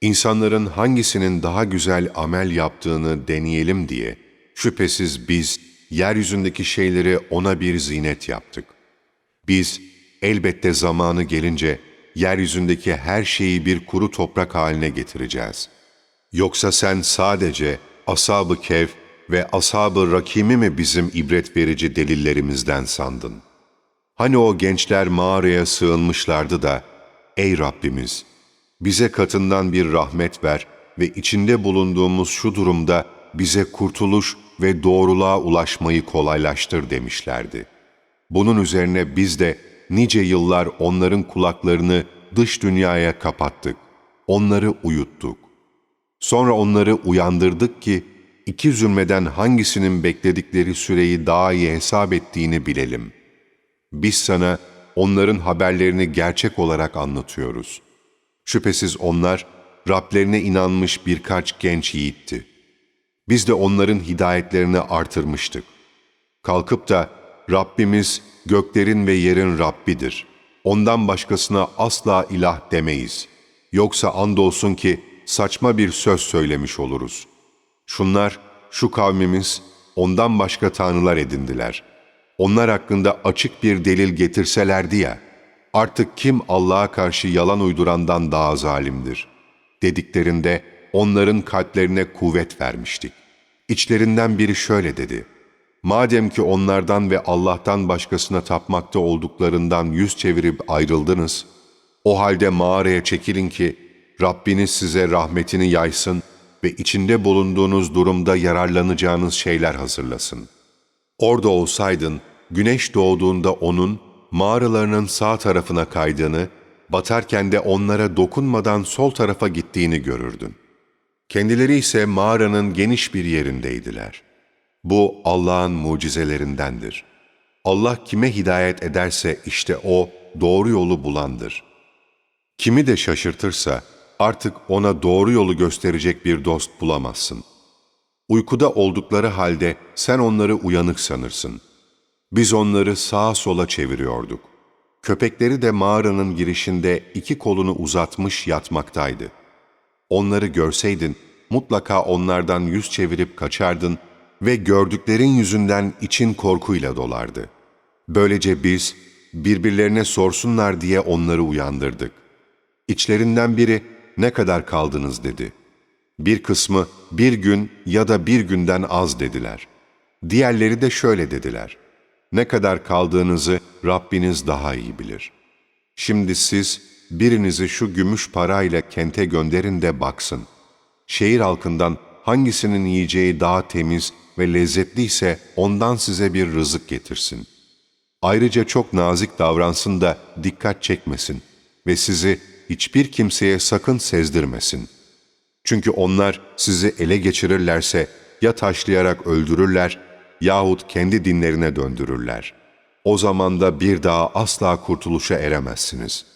İnsanların hangisinin daha güzel amel yaptığını deneyelim diye şüphesiz biz yeryüzündeki şeyleri ona bir zinet yaptık. Biz elbette zamanı gelince yeryüzündeki her şeyi bir kuru toprak haline getireceğiz. Yoksa sen sadece ashab-ı kevf ve ashab-ı rakimi mi bizim ibret verici delillerimizden sandın? Hani o gençler mağaraya sığınmışlardı da, ''Ey Rabbimiz, bize katından bir rahmet ver ve içinde bulunduğumuz şu durumda bize kurtuluş ve doğruluğa ulaşmayı kolaylaştır.'' demişlerdi. Bunun üzerine biz de nice yıllar onların kulaklarını dış dünyaya kapattık. Onları uyuttuk. Sonra onları uyandırdık ki iki zulmeden hangisinin bekledikleri süreyi daha iyi hesap ettiğini bilelim. Biz sana onların haberlerini gerçek olarak anlatıyoruz. Şüphesiz onlar Rablerine inanmış birkaç genç yiğitti. Biz de onların hidayetlerini artırmıştık. Kalkıp da Rabbimiz göklerin ve yerin Rabbidir. Ondan başkasına asla ilah demeyiz. Yoksa andolsun ki saçma bir söz söylemiş oluruz. Şunlar, şu kavmimiz ondan başka tanrılar edindiler. Onlar hakkında açık bir delil getirselerdi ya, artık kim Allah'a karşı yalan uydurandan daha zalimdir? Dediklerinde onların kalplerine kuvvet vermiştik. İçlerinden biri şöyle dedi, Madem ki onlardan ve Allah'tan başkasına tapmakta olduklarından yüz çevirip ayrıldınız, o halde mağaraya çekilin ki Rabbiniz size rahmetini yaysın ve içinde bulunduğunuz durumda yararlanacağınız şeyler hazırlasın. Orada olsaydın, güneş doğduğunda onun mağaralarının sağ tarafına kaydığını, batarken de onlara dokunmadan sol tarafa gittiğini görürdün. Kendileri ise mağaranın geniş bir yerindeydiler. Bu Allah'ın mucizelerindendir. Allah kime hidayet ederse işte o doğru yolu bulandır. Kimi de şaşırtırsa artık ona doğru yolu gösterecek bir dost bulamazsın. Uykuda oldukları halde sen onları uyanık sanırsın. Biz onları sağa sola çeviriyorduk. Köpekleri de mağaranın girişinde iki kolunu uzatmış yatmaktaydı. Onları görseydin mutlaka onlardan yüz çevirip kaçardın ve gördüklerin yüzünden için korkuyla dolardı. Böylece biz birbirlerine sorsunlar diye onları uyandırdık. İçlerinden biri ne kadar kaldınız dedi. Bir kısmı bir gün ya da bir günden az dediler. Diğerleri de şöyle dediler. Ne kadar kaldığınızı Rabbiniz daha iyi bilir. Şimdi siz birinizi şu gümüş parayla kente gönderin de baksın. Şehir halkından hangisinin yiyeceği daha temiz ve lezzetliyse ondan size bir rızık getirsin. Ayrıca çok nazik davransın da dikkat çekmesin ve sizi hiçbir kimseye sakın sezdirmesin. Çünkü onlar sizi ele geçirirlerse ya taşlayarak öldürürler yahut kendi dinlerine döndürürler. O zaman da bir daha asla kurtuluşa eremezsiniz.''